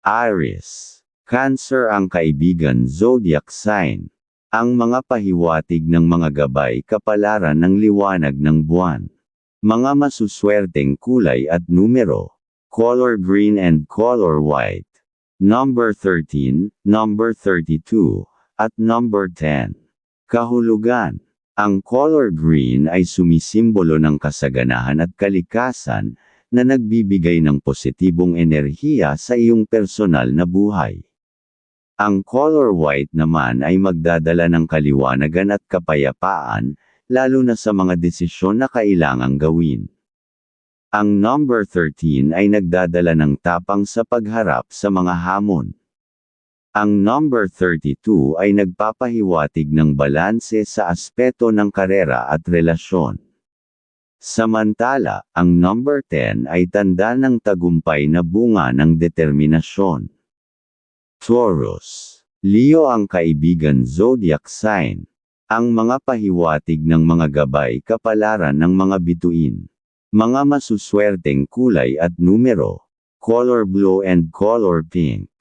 Aries. Cancer ang kaibigan zodiac sign. Ang mga pahiwatig ng mga gabay kapalaran ng liwanag ng buwan. Mga masuswerteng kulay at numero. Color green and color white. Number 13, number 32, at number 10. Kahulugan. Ang color green ay sumisimbolo ng kasaganahan at kalikasan, na nagbibigay ng positibong enerhiya sa iyong personal na buhay. Ang color white naman ay magdadala ng kaliwanagan at kapayapaan, lalo na sa mga desisyon na kailangang gawin. Ang number 13 ay nagdadala ng tapang sa pagharap sa mga hamon. Ang number 32 ay nagpapahiwatig ng balanse sa aspeto ng karera at relasyon. Samantala, ang number 10 ay tanda ng tagumpay na bunga ng determinasyon. Taurus. Leo ang kaibigan zodiac sign. Ang mga pahiwatig ng mga gabay kapalaran ng mga bituin. Mga masuswerteng kulay at numero. Color blue and color pink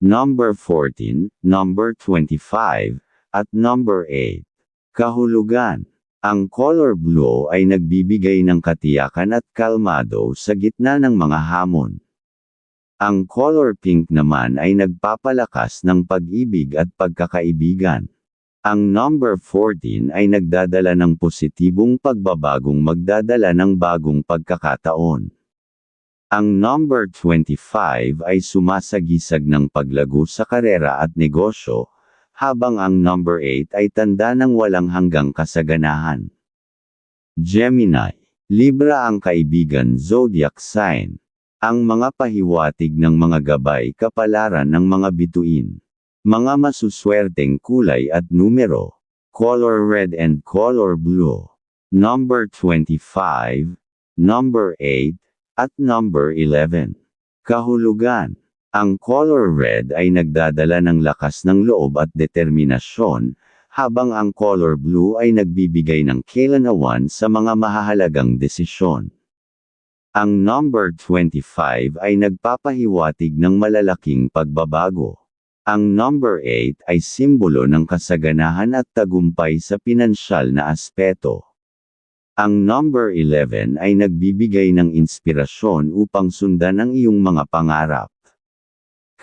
number 14, number 25, at number 8. Kahulugan. Ang color blue ay nagbibigay ng katiyakan at kalmado sa gitna ng mga hamon. Ang color pink naman ay nagpapalakas ng pag-ibig at pagkakaibigan. Ang number 14 ay nagdadala ng positibong pagbabagong magdadala ng bagong pagkakataon. Ang number 25 ay sumasagisag ng paglago sa karera at negosyo, habang ang number 8 ay tanda ng walang hanggang kasaganahan. Gemini. Libra ang kaibigan zodiac sign. Ang mga pahiwatig ng mga gabay kapalaran ng mga bituin. Mga masuswerteng kulay at numero. Color red and color blue. Number 25, number 8, at number 11. Kahulugan. Ang color red ay nagdadala ng lakas ng loob at determinasyon, habang ang color blue ay nagbibigay ng kailanawan sa mga mahahalagang desisyon. Ang number 25 ay nagpapahiwatig ng malalaking pagbabago. Ang number 8 ay simbolo ng kasaganahan at tagumpay sa pinansyal na aspeto. Ang number 11 ay nagbibigay ng inspirasyon upang sundan ang iyong mga pangarap.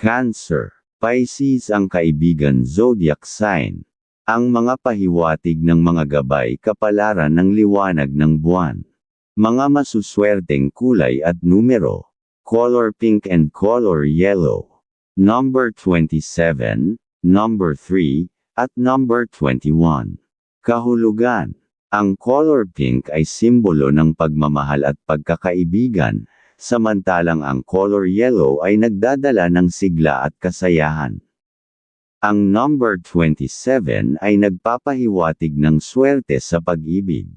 Cancer. Pisces ang kaibigan zodiac sign. Ang mga pahiwatig ng mga gabay kapalaran ng liwanag ng buwan. Mga masuswerteng kulay at numero. Color pink and color yellow. Number 27, number 3, at number 21. Kahulugan. Ang color pink ay simbolo ng pagmamahal at pagkakaibigan, samantalang ang color yellow ay nagdadala ng sigla at kasayahan. Ang number 27 ay nagpapahiwatig ng swerte sa pag-ibig.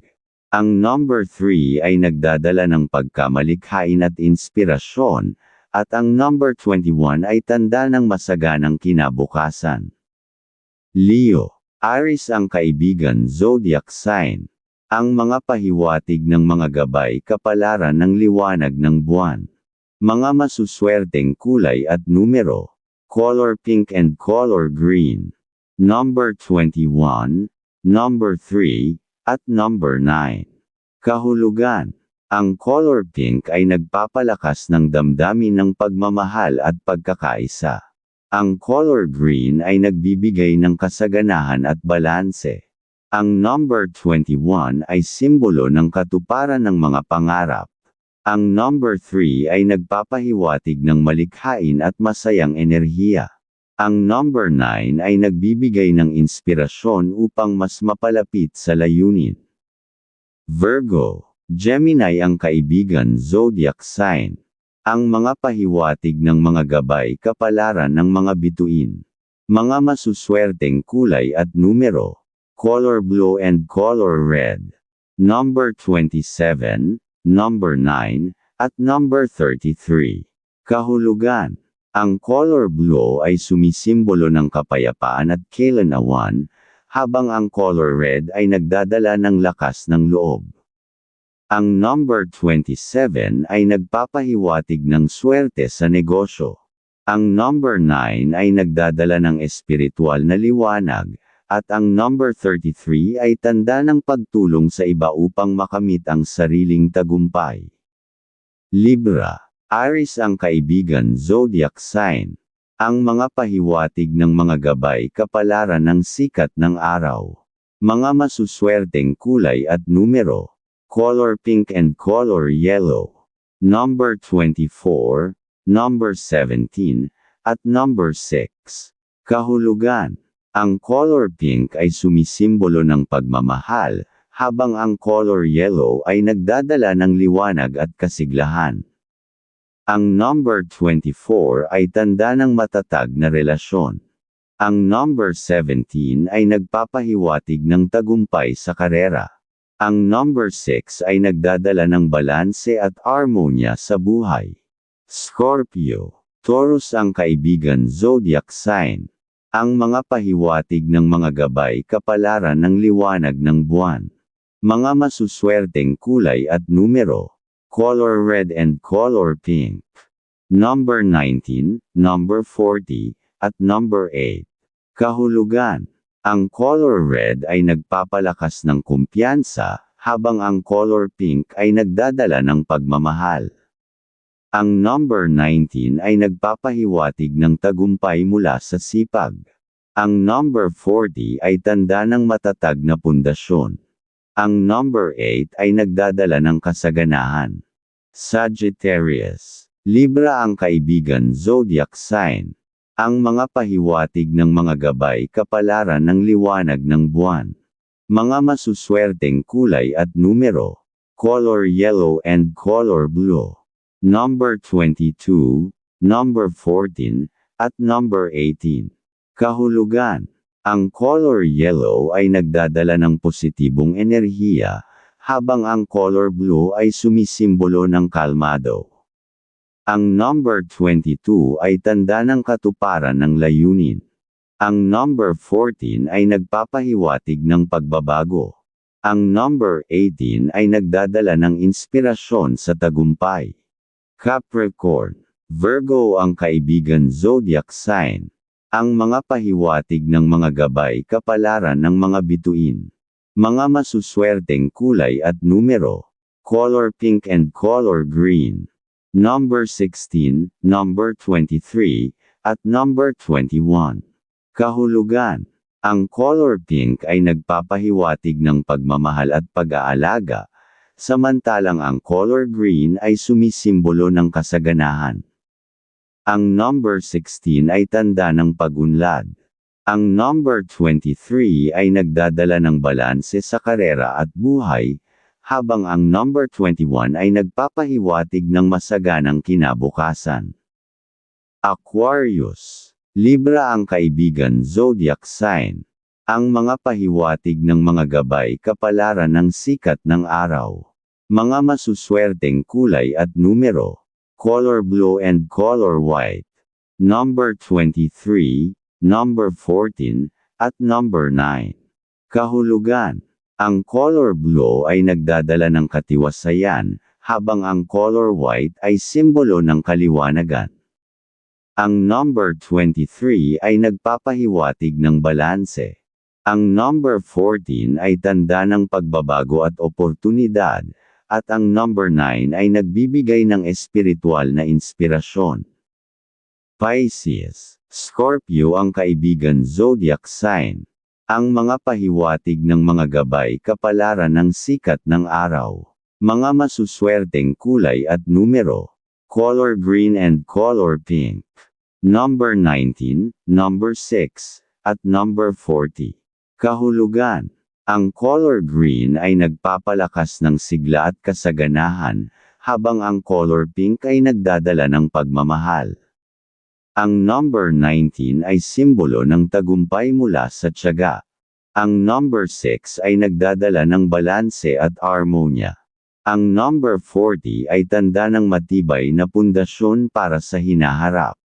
Ang number 3 ay nagdadala ng pagkamalikhain at inspirasyon, at ang number 21 ay tanda ng masaganang kinabukasan. Leo Aris ang kaibigan zodiac sign. Ang mga pahiwatig ng mga gabay kapalaran ng liwanag ng buwan. Mga masuswerteng kulay at numero. Color pink and color green. Number 21, number 3, at number 9. Kahulugan. Ang color pink ay nagpapalakas ng damdamin ng pagmamahal at pagkakaisa. Ang color green ay nagbibigay ng kasaganahan at balanse. Ang number 21 ay simbolo ng katuparan ng mga pangarap. Ang number 3 ay nagpapahiwatig ng malikhain at masayang enerhiya. Ang number 9 ay nagbibigay ng inspirasyon upang mas mapalapit sa layunin. Virgo, Gemini ang kaibigan zodiac sign. Ang mga pahiwatig ng mga gabay kapalaran ng mga bituin. Mga masuswerteng kulay at numero. Color blue and color red. Number 27, number 9, at number 33. Kahulugan. Ang color blue ay sumisimbolo ng kapayapaan at kailanawan, habang ang color red ay nagdadala ng lakas ng loob. Ang number 27 ay nagpapahiwatig ng swerte sa negosyo. Ang number 9 ay nagdadala ng espiritual na liwanag, at ang number 33 ay tanda ng pagtulong sa iba upang makamit ang sariling tagumpay. Libra, Aries ang kaibigan zodiac sign. Ang mga pahiwatig ng mga gabay kapalaran ng sikat ng araw. Mga masuswerteng kulay at numero. Color pink and color yellow. Number 24, number 17, at number 6. Kahulugan. Ang color pink ay sumisimbolo ng pagmamahal, habang ang color yellow ay nagdadala ng liwanag at kasiglahan. Ang number 24 ay tanda ng matatag na relasyon. Ang number 17 ay nagpapahiwatig ng tagumpay sa karera. Ang number 6 ay nagdadala ng balanse at harmonya sa buhay. Scorpio, Taurus ang kaibigan zodiac sign. Ang mga pahiwatig ng mga gabay kapalaran ng liwanag ng buwan. Mga masuswerteng kulay at numero. Color red and color pink. Number 19, number 40, at number 8. Kahulugan. Ang color red ay nagpapalakas ng kumpiyansa, habang ang color pink ay nagdadala ng pagmamahal. Ang number 19 ay nagpapahiwatig ng tagumpay mula sa sipag. Ang number 40 ay tanda ng matatag na pundasyon. Ang number 8 ay nagdadala ng kasaganahan. Sagittarius. Libra ang kaibigan zodiac sign. Ang mga pahiwatig ng mga gabay kapalaran ng liwanag ng buwan. Mga masuswerteng kulay at numero. Color yellow and color blue number 22, number 14, at number 18. Kahulugan. Ang color yellow ay nagdadala ng positibong enerhiya, habang ang color blue ay sumisimbolo ng kalmado. Ang number 22 ay tanda ng katuparan ng layunin. Ang number 14 ay nagpapahiwatig ng pagbabago. Ang number 18 ay nagdadala ng inspirasyon sa tagumpay. Capricorn. Virgo ang kaibigan zodiac sign. Ang mga pahiwatig ng mga gabay kapalaran ng mga bituin. Mga masuswerteng kulay at numero. Color pink and color green. Number 16, number 23, at number 21. Kahulugan. Ang color pink ay nagpapahiwatig ng pagmamahal at pag-aalaga, samantalang ang color green ay sumisimbolo ng kasaganahan. Ang number 16 ay tanda ng pagunlad. Ang number 23 ay nagdadala ng balanse sa karera at buhay, habang ang number 21 ay nagpapahiwatig ng masaganang kinabukasan. Aquarius. Libra ang kaibigan zodiac sign. Ang mga pahiwatig ng mga gabay kapalaran ng sikat ng araw. Mga masuswerteng kulay at numero. Color blue and color white. Number 23, number 14, at number 9. Kahulugan. Ang color blue ay nagdadala ng katiwasayan, habang ang color white ay simbolo ng kaliwanagan. Ang number 23 ay nagpapahiwatig ng balanse. Ang number 14 ay tanda ng pagbabago at oportunidad, at ang number 9 ay nagbibigay ng espiritual na inspirasyon. Pisces, Scorpio ang kaibigan zodiac sign. Ang mga pahiwatig ng mga gabay kapalaran ng sikat ng araw. Mga masuswerteng kulay at numero. Color green and color pink. Number 19, number 6, at number 40. Kahulugan. Ang color green ay nagpapalakas ng sigla at kasaganahan, habang ang color pink ay nagdadala ng pagmamahal. Ang number 19 ay simbolo ng tagumpay mula sa tiyaga. Ang number 6 ay nagdadala ng balanse at harmonya. Ang number 40 ay tanda ng matibay na pundasyon para sa hinaharap.